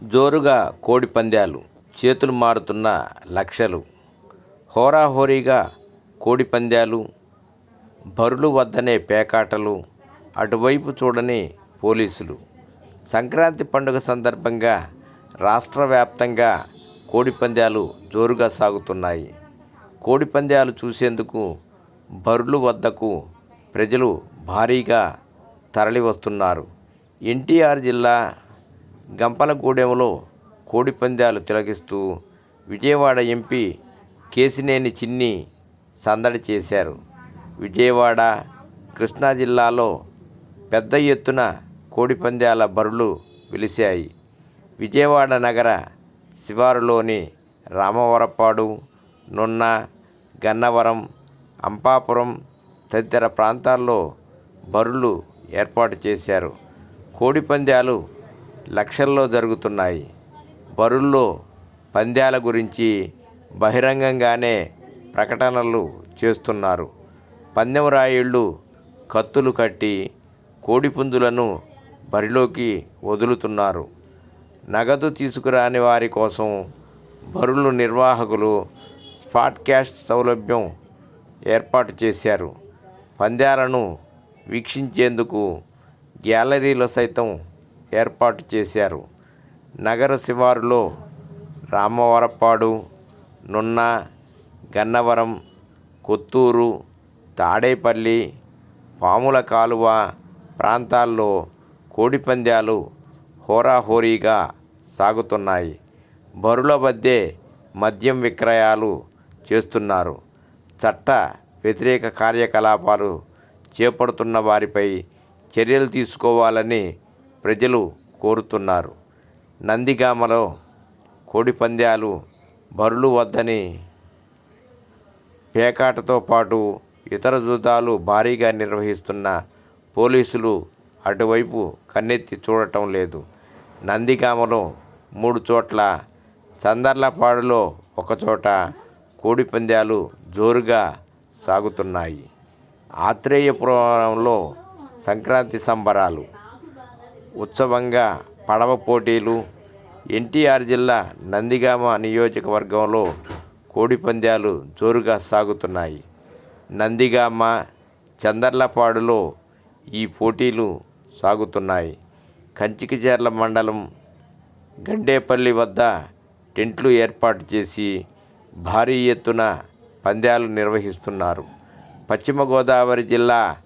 జోరుగా కోడి పందాలు చేతులు మారుతున్న లక్షలు. హోరాహోరీగా కోడి పందాలు బరులు వద్దనే పేకాటలు అటువైపు చూడని పోలీసులు. సంక్రాంతి పండుగ సందర్భంగా రాష్ట్ర వ్యాప్తంగా కోడిపందాలు జోరుగా సాగుతున్నాయి. కోడిపందాలు చూసేందుకు బరులు వద్దకు ప్రజలు భారీగా తరలి వస్తున్నారు ఎన్టీఆర్ జిల్లా గంపలగూడెంలో కోడిపందాలు తిలకిస్తూ విజయవాడ ఎంపీ కేసినేని చిన్ని సందడి చేశారు. విజయవాడ కృష్ణా జిల్లాలో పెద్ద ఎత్తున కోడిపందాల బరులు వెలిశాయి. విజయవాడ నగర శివారులోని రామవరపాడు నున్న గన్నవరం అంపాపురం తదితర ప్రాంతాల్లో బరులు ఏర్పాటు చేశారు. కోడిపందాలు లక్షల్లో జరుగుతున్నాయి. బరుల్లో పంద్యాల గురించి బహిరంగంగానే ప్రకటనలు చేస్తున్నారు. పందెం రాయుళ్ళు కత్తులు కట్టి కోడిపుందులను బరిలోకి వదులుతున్నారు. నగదు తీసుకురాని వారి కోసం బరులు నిర్వాహకులు స్పాట్ క్యాష్ సౌలభ్యం ఏర్పాటు చేశారు. పందాలను వీక్షించేందుకు గ్యాలరీలో సైతం ఏర్పాటు చేశారు. నగర శివారులో రామవరపాడు నున్న గన్నవరం కొత్తూరు తాడేపల్లి పాముల కాలువ ప్రాంతాల్లో కోడిపందాలు హోరాహోరీగా సాగుతున్నాయి. బరుల మధ్యే మద్యం విక్రయాలు చేస్తున్నారు. చట్ట వ్యతిరేక కార్యకలాపాలు చేపడుతున్న వారిపై చర్యలు తీసుకోవాలని ప్రజలు కోరుతున్నారు. నందిగామలో కోడిపందాలు బరులు వద్దని పేకాటతో పాటు ఇతర జూదాలు భారీగా నిర్వహిస్తున్న పోలీసులు అటువైపు కన్నెత్తి చూడటం లేదు. నందిగామలో మూడు చోట్ల చందర్లపాడులో ఒకచోట కోడిపందాలు జోరుగా సాగుతున్నాయి. ఆత్రేయపురంలో సంక్రాంతి సంబరాలు ఉత్సవంగా పడవ పోటీలు ఎన్టీఆర్ జిల్లా నందిగామ నియోజకవర్గంలో కోడిపందాలు జోరుగా సాగుతున్నాయి. నందిగామ చందర్లపాడులో ఈ పోటీలు సాగుతున్నాయి. కంచికిచేర్ల మండలం గండేపల్లి వద్ద టెంట్లు ఏర్పాటు చేసి భారీ ఎత్తున పందాలు నిర్వహిస్తున్నారు. పశ్చిమ గోదావరి జిల్లా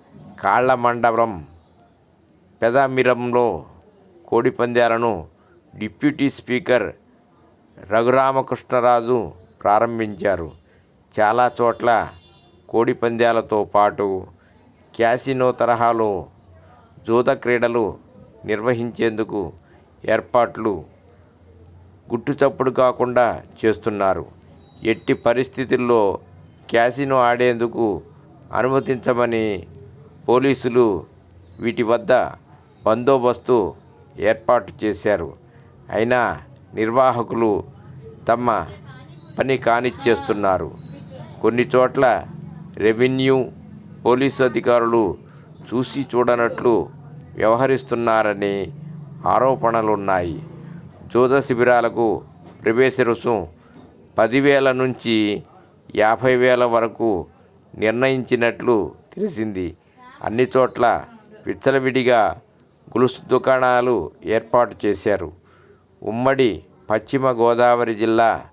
కాళ్ళ మండలం పెదామిరంలో కోడిపందాలను డిప్యూటీ స్పీకర్ రఘురామకృష్ణరాజు ప్రారంభించారు. చాలా చోట్ల కోడిపందాలతో పాటు క్యాసినో తరహాలో జూద క్రీడలు నిర్వహించేందుకు ఏర్పాట్లు గుట్టుచప్పుడు కాకుండా చేస్తున్నారు. ఎట్టి పరిస్థితుల్లో క్యాసినో ఆడేందుకు అనుమతించమని పోలీసులు వీటి వద్ద బందోబస్తు ఏర్పాటు చేశారు. అయినా నిర్వాహకులు తమ పని కానిచ్చేస్తున్నారు. కొన్ని చోట్ల రెవెన్యూ పోలీసు అధికారులు చూసి చూడనట్లు వ్యవహరిస్తున్నారని ఆరోపణలున్నాయి. జూద శిబిరాలకు ప్రవేశ రుసుం పదివేల నుంచి యాభై వేల వరకు నిర్ణయించినట్లు తెలిసింది. అన్ని చోట్ల విచ్చలవిడిగా గులుసు దుకాణాలు ఏర్పాటు చేశారు. ఉమ్మడి పశ్చిమ గోదావరి జిల్లా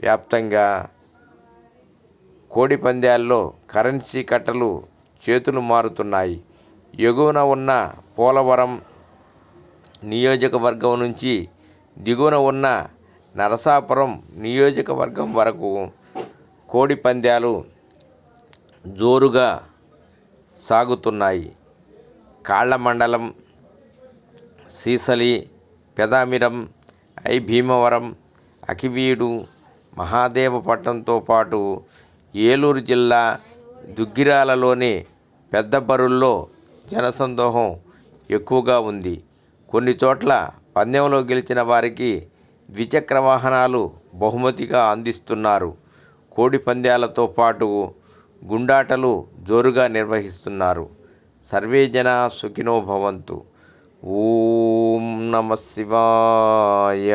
వ్యాప్తంగా కోడి పందాల్లో కరెన్సీ కట్టలు చేతులు మారుతున్నాయి. ఎగువన ఉన్న పోలవరం నియోజకవర్గం నుంచి దిగువన ఉన్న నరసాపురం నియోజకవర్గం వరకు కోడి పందాలు జోరుగా సాగుతున్నాయి. కాళ్ళ మండలం సీసలి పెదామిరం ఐ భీమవరం అకివీడు మహాదేవపట్నంతో పాటు ఏలూరు జిల్లా దుగ్గిరాలలోని పెద్ద బరుల్లో జనసందోహం ఎక్కువగా ఉంది. కొన్ని చోట్ల పందెంలో గెలిచిన వారికి ద్విచక్ర వాహనాలు బహుమతిగా అందిస్తున్నారు. కోడి పందాలతో పాటు గుండాటలు జోరుగా నిర్వహిస్తున్నారు. సర్వే జన సుఖినో భవంతు. ఓం నమ శివాయ.